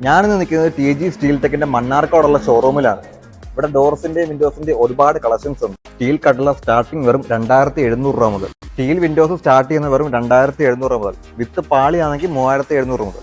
ഞാനിന്ന് നിൽക്കുന്നത് T G steel ടെക്കിന്റെ മണ്ണാർക്കോടുള്ള ഷോറൂമിലാണ് ഇവിടെ ഡോർസിന്റെ വിൻഡോസിന്റെ ഒരുപാട് കളക്ഷൻസ് ഉണ്ട്. സ്റ്റീൽ കട്ടില സ്റ്റാർട്ടിംഗ് വെറും രണ്ടായിരത്തി എഴുന്നൂറ് രൂപ മുതൽ. സ്റ്റീൽ വിൻഡോസ് സ്റ്റാർട്ട് ചെയ്യുന്ന വെറും രണ്ടായിരത്തി എഴുന്നൂറ് രൂപ മുതൽ. വിത്ത് പാളിയാണെങ്കിൽ മൂവായിരത്തി എഴുന്നൂറ് മുതൽ.